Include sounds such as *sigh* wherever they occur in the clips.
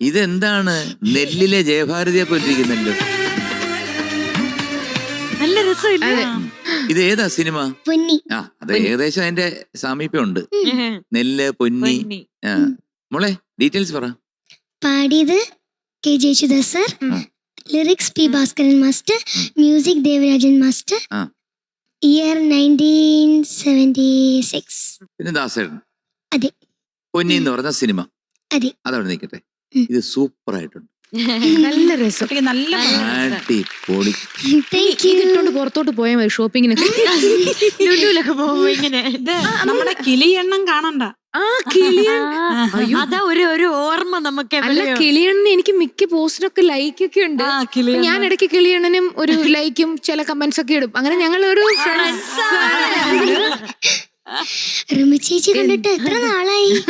ഇതെന്താണ്? നെല്ലിലെ ജയഭാരതിയെ പോലിരിക്കുന്നല്ലോ നല്ല രസമില്ല. ഇത് ഏതാ സിനിമ? പൊന്നി. ആ അത് ഏകദേശം അതിന്റെ സാമീപ്യമുണ്ട്. നെല്ല് പൊന്നി. ആ. മോളെ ഡീറ്റെയിൽസ് പറ. പാടിയത് K J Yesudas sir lyrics P Bhaskaran master music Devarajan master. ആ. Year nineteen seventy six. പിന്നെ ദാസേട്ടൻ. അതെ. പൊന്നി എന്ന് പറഞ്ഞ സിനിമ. അതെ. അതവിടെ നിൽക്കട്ടെ ഇത് സൂപ്പർ ആയിട്ടുണ്ട് നല്ല *laughs* രസം. നല്ല അടിപൊളി. താങ്ക് ഇത് ഇട്ടോണ്ട് യു പുറത്തോട്ട് പോയാൽ മതി ലുലുലൊക്കെ *laughs* പോകുമ്പോ ഇങ്ങനെ. നമ്മുടെ നമ്മുടെ എണ്ണം കാണണ്ട. ആ. അതാ ഒരു ഒരു ഓർമ്മ നമുക്ക് അല്ല എവിടെയോ. കിളിയണ്ണിന് എനിക്ക് മിക്ക പോസ്റ്റിനൊക്കെ ലൈക്ക് ഒക്കെ ഉണ്ട്. ഞാൻ ഇടയ്ക്ക് കിളിയണ്ണനും ഒരു ലൈക്കും ചില കമന്റ്സ് ഒക്കെ ഇടും. അങ്ങനെ ഞങ്ങൾ ഒരു റിമ ചേച്ചി കണ്ടിട്ട് എത്ര നാളായി?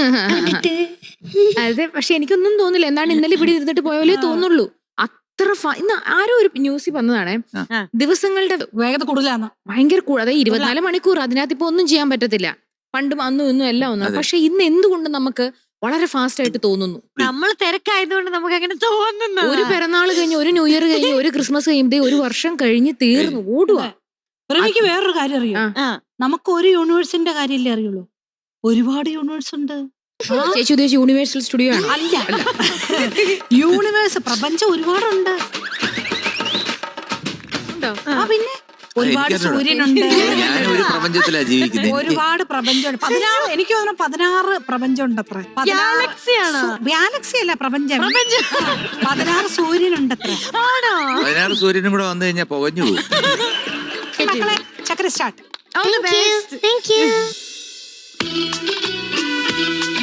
അതെ പക്ഷെ എനിക്കൊന്നും തോന്നില്ല. എന്താണ് ഇന്നലെ ഇവിടെ ഇരുന്നിട്ട് പോയാലേ തോന്നുള്ളൂ. അത്ര ഫ- ഇന്ന് ആരോ ഒരു ന്യൂസ് വന്നതാണേ. ദിവസങ്ങളുടെ വേഗത കൂടുതലാണ് ഭയങ്കര കൂടുതൽ അതായത് ഇരുപത്തിനാല് മണിക്കൂർ അതിനകത്ത് ഇപ്പൊ ഒന്നും ചെയ്യാൻ പറ്റത്തില്ല. പണ്ടും അന്നും ഇന്നും എല്ലാം ഒന്നും. പക്ഷെ ഇന്ന് എന്തുകൊണ്ട് നമുക്ക് വളരെ ഫാസ്റ്റ് ആയിട്ട് തോന്നുന്നു? നമ്മൾ തിരക്കായതുകൊണ്ട് നമുക്ക് അങ്ങനെ തോന്നുന്നു. ഒരു പിറന്നാൾ കഴിഞ്ഞ് ഒരു ന്യൂ ഇയർ കഴിഞ്ഞ് ഒരു ക്രിസ്മസ് കഴിയുമ്പോ ഒരു വർഷം കഴിഞ്ഞ് തീർന്നു. ഓടുക റിമിക്ക് വേറൊരു കാര്യം അറിയോ? ആ. നമുക്ക് ഒരു യൂണിവേഴ്സിന്റെ കാര്യമല്ലേ അറിയുള്ളൂ? ഒരുപാട് യൂണിവേഴ്സ് ഉണ്ട് ചേച്ചി ഉദ്ദേശിച്ച യൂണിവേഴ്സൽ സ്റ്റുഡിയോ ആണ്. അല്ല. യൂണിവേഴ്സ് പ്രപഞ്ചം ഒരുപാടുണ്ട്. ആ. പിന്നെ? ഒരുപാട് എനിക്കറിഞ്ഞൂടാ. സൂര്യനുണ്ട്. ഞാൻ ഒരു പ്രപഞ്ചത്തിലാ ജീവിക്കുന്നത് എനിക്ക് ഒരുപാട് പ്രപഞ്ചമുണ്ട്. പതിനാറ് എനിക്ക് തോന്നുന്നു പതിനാറ് പ്രപഞ്ചം ഉണ്ട് അത്ര Galaxy ഗാലക്സി അല്ല പ്രപഞ്ചം. പതിനാറ് സൂര്യനുണ്ട് അത്ര ആണോ? പതിനാറ് സൂര്യനും കൂടെ വന്നു കഴിഞ്ഞാൽ പുകഞ്ഞു പോകും മക്കളെ ചക്ര start All the thank you best. Thank *laughs*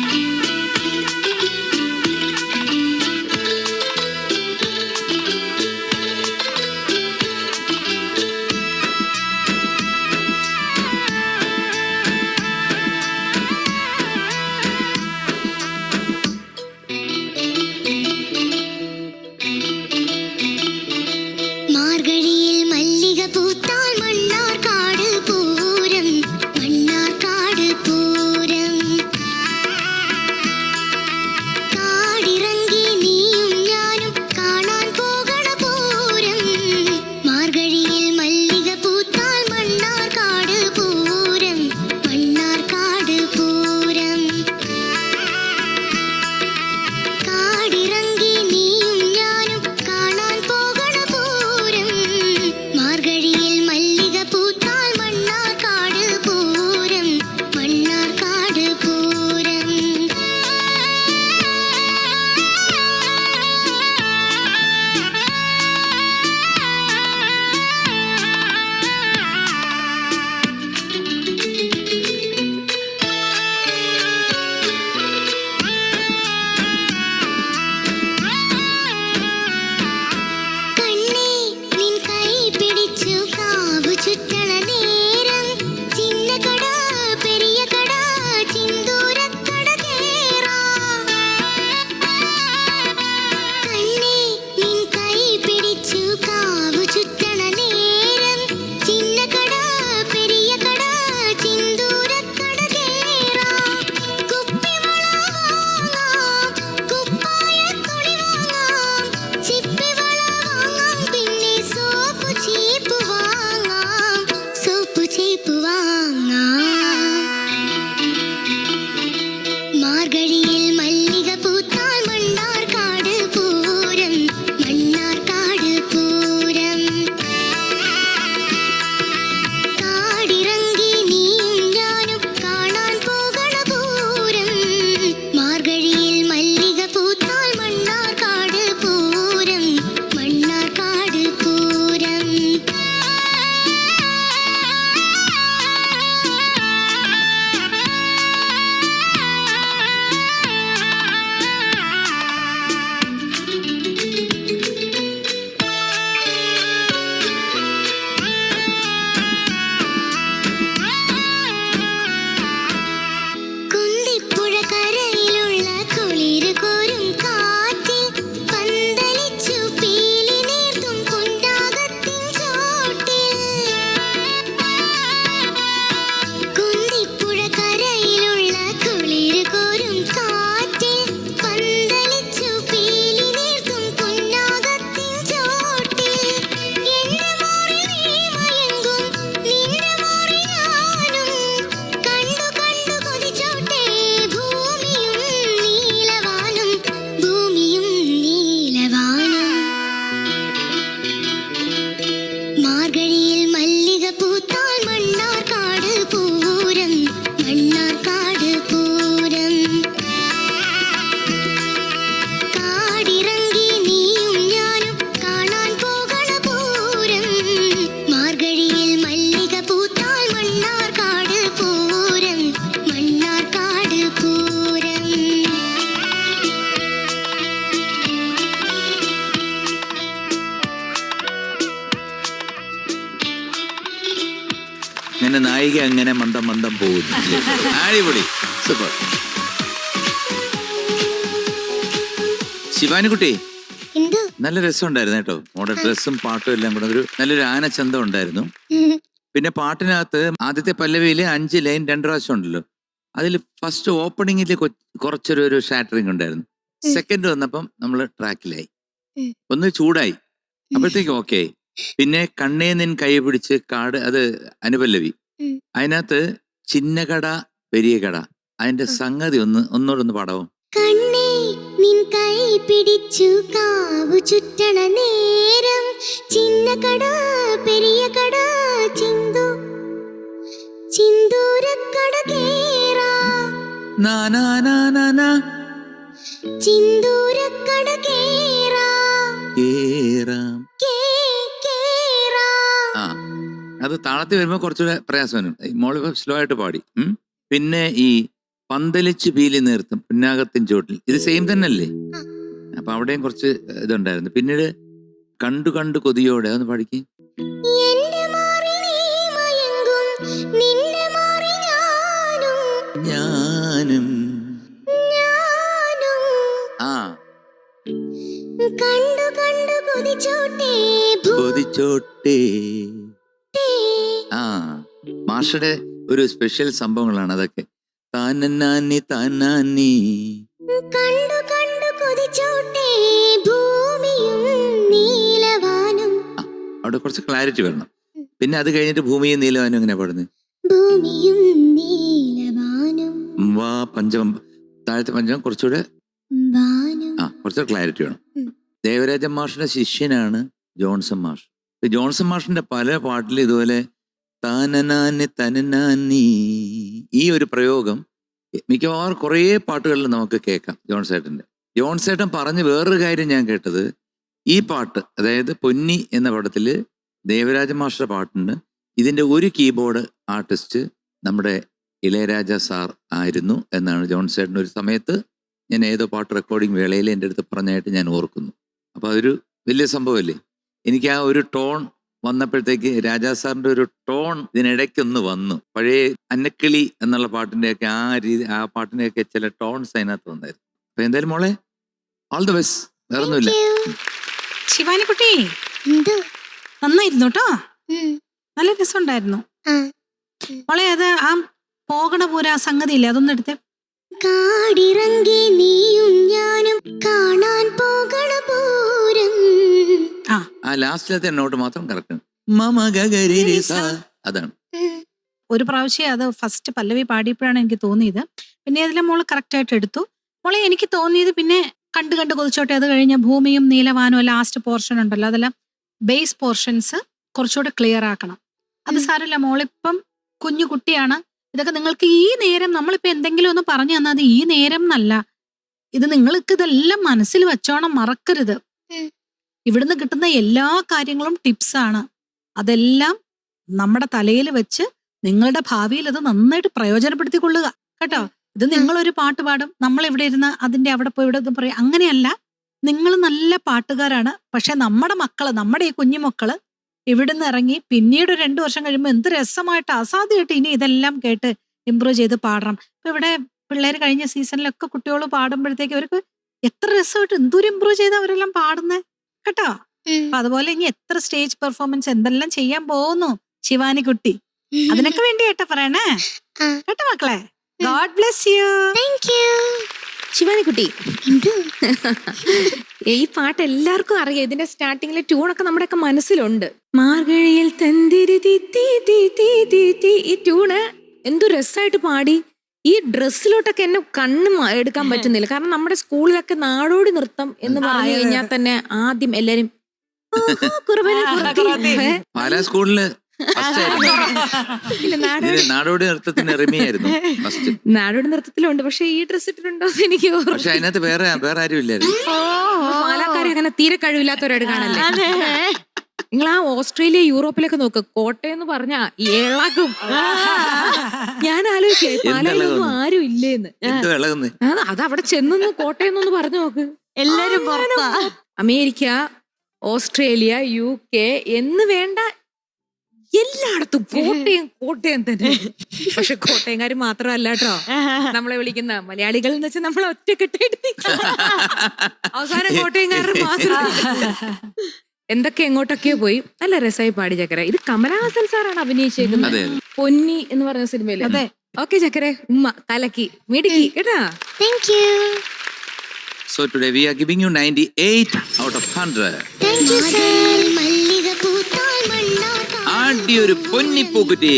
അങ്ങനെ നായിക അങ്ങനെ മന്ദം മന്ദം പോകുന്നു? അടിപൊളി. സൂപ്പർ. ശിവാനിക്കുട്ടി നല്ല രസമുണ്ടായിരുന്നു കേട്ടോ. മോടെ ഡ്രസ്സും പാട്ടും എല്ലാം കൂടെ ഒരു നല്ലൊരു ആനച്ചന്തം ഉണ്ടായിരുന്നു. പിന്നെ പാട്ടിനകത്ത് ആദ്യത്തെ പല്ലവിയിൽ അഞ്ച് ലൈൻ രണ്ട് പ്രാവശ്യം ഉണ്ടല്ലോ. അതിൽ ഫസ്റ്റ് ഓപ്പണിങ്ങിൽ കുറച്ചൊരു ഒരു ഷാറ്ററിങ് ഉണ്ടായിരുന്നു. സെക്കൻഡ് വന്നപ്പം നമ്മൾ ട്രാക്കിലായി. ഒന്ന് ചൂടായി. അപ്പോഴത്തേക്ക് ഓക്കെ പിന്നെ കണ്ണേ നിൻ കൈ പിടിച്ച് കാട് അത് അനുപല്ലവി. അതിനകത്ത് ചിന്നകട പെരിയ കട. അതിന്റെ സംഗതി ഒന്ന് ഒന്നോടൊന്ന് ഒന്ന് പാടാവോ? കണ്ണേ നിൻ കൈ പിടിച്ചു കാവു ചുറ്റണ നേരം. ചിന്ന കട പെരിയ കട ചിന്തു. ചിന്തൂരക്കട കേറാ. നാ നാ നാ നാ നാ. ചിന്തൂരക്കട കേറാം. അത് താളത്തിൽ വരുമ്പോൾ കുറച്ചുകൂടെ പ്രയാസം വരും. മോൾ സ്ലോ ആയിട്ട് പാടി. പിന്നെ ഈ പന്തലിച്ച് പീലി നിർത്തും പിന്നാകത്തിൻ ചോട്ടിൽ ഇത് സെയിം തന്നെ അല്ലേ ആ. അപ്പൊ അവിടെയും കുറച്ച് ഇതുണ്ടായിരുന്നു. പിന്നീട് കണ്ടു കണ്ടു കൊതിയോടെ അതൊന്ന് പാടിക്ക്. ഞാനും. ആ. കണ്ടു കണ്ടു കൊതിച്ചോട്ടെ കൊതിച്ചോട്ടേ മാഷയുടെ ഒരു സ്പെഷ്യൽ സംഭവങ്ങളാണ് അതൊക്കെ. താനന്നാനി താനാനി കണ്ടു കണ്ടു കൊതിച്ചോട്ടെ ഭൂമിയും നീലവാനും. അവിടെ കുറച്ച് ക്ലാരിറ്റി വരണം. പിന്നെ അത് കഴിഞ്ഞിട്ട് ഭൂമിയും നീലവാനും എങ്ങനെ പാടുന്നത് ഭൂമിയും നീലവാനും. വാ പഞ്ചമം താഴത്തെ പഞ്ചമം കുറച്ചുകൂടെ ആ കുറച്ചുകൂടെ ക്ലാരിറ്റി വേണം. ദേവരാജൻ മാഷിന്റെ ശിഷ്യനാണ് ജോൺസൺ മാഷ്. ജോൺസൺ മാഷിന്റെ പല പാട്ടിലും ഇതുപോലെ താനനാനി തനനാനി ഈ ഒരു പ്രയോഗം മിക്കവാറും കുറേ പാട്ടുകളിൽ നമുക്ക് കേൾക്കാം ജോൺസേട്ടന്റെ. ജോൺസേട്ടൻ പറഞ്ഞ് വേറൊരു കാര്യം ഞാൻ കേട്ടത്. ഈ പാട്ട് അതായത് പൊന്നി എന്ന പടത്തിൽ ദേവരാജ മാഷ്ടർ പാട്ടുണ്ട്. ഇതിന്റെ ഒരു കീബോർഡ് ആർട്ടിസ്റ്റ് നമ്മുടെ ഇളയരാജ സാർ ആയിരുന്നു എന്നാണ് ജോൺസേട്ടൻ ഒരു സമയത്ത് ഞാൻ ഏതോ പാട്ട് റെക്കോർഡിംഗ് വേളയിൽ എന്റെ അടുത്ത് പറഞ്ഞായിട്ട് ഞാൻ ഓർക്കുന്നു. അപ്പോൾ അതൊരു വലിയ സംഭവമല്ലേ? എനിക്ക് ആ ഒരു ടോൺ വന്നപ്പോഴത്തേക്ക് രാജാ സാറിന്റെ ഒരു ടോൺ ഇതിനിടയ്ക്കൊന്ന് വന്നു. പഴയ അന്നക്കിളി എന്നുള്ള പാട്ടിന്റെയൊക്കെ ആ രീതി ആ പാട്ടിന്റെയൊക്കെ ചില ടോൺസ് അതിനകത്ത് വന്നായിരുന്നു. അപ്പൊ എന്തായാലും മോളെ ഓൾ ദ ബെസ്റ്റ് വേറെ ഒന്നുമില്ല. ശിവാനിക്കുട്ടി നന്നായിരുന്നു കേട്ടോ. നല്ല രസമുണ്ടായിരുന്നു. മോളെ അത് ആ പോകണ പോരാ ആ സംഗതി ഇല്ലേ അതൊന്നെടുത്തേ. കാടിറങ്ങി നീയും ഞാനും കാണാൻ പോകണ. ലാസ്റ്റിലത്തെ നോട്ട് മാത്രം കറക്റ്റ് മമ ഗഗരി അതാണ്. ഒരു പ്രാവശ്യം അത് ഫസ്റ്റ് പല്ലവി പാടിയപ്പോഴാണ് എനിക്ക് തോന്നിയത്. പിന്നെ അതിലെ മോൾ കറക്റ്റ് ആയിട്ട് എടുത്തു. മോളെ എനിക്ക് തോന്നിയത് പിന്നെ കണ്ട് കണ്ട് കൊതിച്ചോട്ടെ. അത് കഴിഞ്ഞ ഭൂമിയും നീലവാനും ലാസ്റ്റ് പോർഷൻ ഉണ്ടല്ലോ. അതെല്ലാം ബേസ് പോർഷൻസ് കുറച്ചുകൂടെ ക്ലിയർ ആക്കണം. അത്. സാരമില്ല. മോളിപ്പം കുഞ്ഞു കുട്ടിയാണ്. ഇതൊക്കെ നിങ്ങൾക്ക് ഈ നേരം നമ്മളിപ്പോ എന്തെങ്കിലും ഒന്ന് പറഞ്ഞു തന്നാൽ അത് ഈ നേരം എന്നല്ല. ഇത് നിങ്ങൾക്ക് ഇതെല്ലാം മനസ്സിൽ വെച്ചോണം. മറക്കരുത്. ഇവിടുന്ന് കിട്ടുന്ന എല്ലാ കാര്യങ്ങളും ടിപ്സാണ് അതെല്ലാം നമ്മുടെ തലയിൽ വെച്ച് നിങ്ങളുടെ ഭാവിയിൽ അത് നന്നായിട്ട് പ്രയോജനപ്പെടുത്തിക്കൊള്ളുക കേട്ടോ? ഇത് നിങ്ങൾ ഒരു പാട്ട് പാടും. നമ്മൾ ഇവിടെ ഇരുന്ന് അതിന്റെ അവിടെ പോയി ഇവിടെ പറയും. അങ്ങനെയല്ല. നിങ്ങൾ നല്ല പാട്ടുകാരാണ്. പക്ഷെ നമ്മുടെ മക്കൾ നമ്മുടെ ഈ കുഞ്ഞുമക്കൾ ഇവിടുന്ന് ഇറങ്ങി പിന്നീട് രണ്ടു വർഷം കഴിയുമ്പോൾ എന്ത് രസമായിട്ട് അസാധ്യമായിട്ട് ഇനി ഇതെല്ലാം കേട്ട് ഇമ്പ്രൂവ് ചെയ്ത് പാടണം. ഇപ്പൊ ഇവിടെ പിള്ളേർ കഴിഞ്ഞ സീസണിലൊക്കെ കുട്ടികൾ പാടുമ്പോഴത്തേക്ക് അവർക്ക് എത്ര രസമായിട്ട് എന്തോരം ഇമ്പ്രൂവ് ചെയ്ത് അവരെല്ലാം പാടുന്നേ? കേട്ടോ? അപ്പൊ അതുപോലെ ഇനി എത്ര സ്റ്റേജ് പെർഫോമൻസ് എന്തെല്ലാം ചെയ്യാൻ പോകുന്നു ശിവാനി കുട്ടി? അതിനൊക്കെ വേണ്ടി കേട്ടോ പറയണേ. കേട്ടോ മക്കളെ? God bless you thank you ശിവാനിക്കുട്ടി ഈ പാട്ട് എല്ലാവർക്കും അറിയാം. ഇതിന്റെ സ്റ്റാർട്ടിങ്ങിലെ ട്യൂണൊക്കെ നമ്മുടെ ഒക്കെ മനസ്സിലുണ്ട്. മാർഗഴിയിൽ തന്തിരി തി തി തി തി തി തി. ഈ ട്യൂണ് എന്തു രസമായിട്ട് പാടി. ഈ ഡ്രസ്സിലോട്ടൊക്കെ എന്നെ കണ്ണ് എടുക്കാൻ പറ്റുന്നില്ല. കാരണം നമ്മുടെ സ്കൂളിലൊക്കെ നാടോടി നൃത്തം എന്ന് പറഞ്ഞു കഴിഞ്ഞാൽ തന്നെ ആദ്യം എല്ലാരും. പാലാ സ്കൂളിൽ ഫസ്റ്റ് ആയിരുന്നു. നാടോടി നൃത്തത്തിന് റിമിയായിരുന്നു ഫസ്റ്റ് നാടോടി നൃത്തത്തിലുണ്ട്. പക്ഷെ ഈ ഡ്രസ് ഇട്ടിട്ടുണ്ടോ എനിക്ക് ഓർമ്മ പക്ഷെ അതിനകത്ത് വേറെ വേറെ ആരും ഇല്ലായിരുന്നു. പാലക്കാരെ അങ്ങനെ തീരെ കഴിവില്ലാത്തവരായിട്ട് കാണല്ലേ? നിങ്ങൾ ആ ഓസ്ട്രേലിയ യൂറോപ്പിലൊക്കെ നോക്ക്. കോട്ടയെന്ന് പറഞ്ഞ ഇളകും. ഞാൻ ആലോചിക്കേ പാലയിലൊന്നും ആരും ഇല്ലേന്ന്. അത് അവിടെ ചെന്നു കോട്ടയെന്നൊന്ന് പറഞ്ഞു നോക്ക്. എല്ലാരും അമേരിക്ക ഓസ്ട്രേലിയ യു കെ എന്ന് വേണ്ട എല്ലായിടത്തും കോട്ടയം കോട്ടയം തന്നെ. പക്ഷെ കോട്ടയംകാർ മാത്രമല്ല കേട്ടോ. നമ്മളെ വിളിക്കുന്ന മലയാളികൾ എന്ന് വെച്ചാൽ നമ്മളെ ഒറ്റക്കെട്ടായിട്ട്. അവസാനം കോട്ടയംകാരൻ മാത്രം എന്തൊക്കെ എങ്ങോട്ടൊക്കെയോ പോയി. നല്ല രസമായി പാടി ചക്കര. ഇത് കമലഹാസൻ സാറാണ് അഭിനയിച്ചേക്കുന്നത്. പൊന്നി എന്ന് പറഞ്ഞ സിനിമയിൽ. അതെ. ഓക്കെ ചക്കരെ. ഉമ്മ കലക്കി മിടുക്കി കേട്ടാ? Thank you so today we are giving you ninety eight out of Thank you, sir. Sir മല്ലിക പൂത്താൽ മണ്ണാകാം ആദ്യ ഒരു പൊന്നിപ്പൂക്കുറ്റി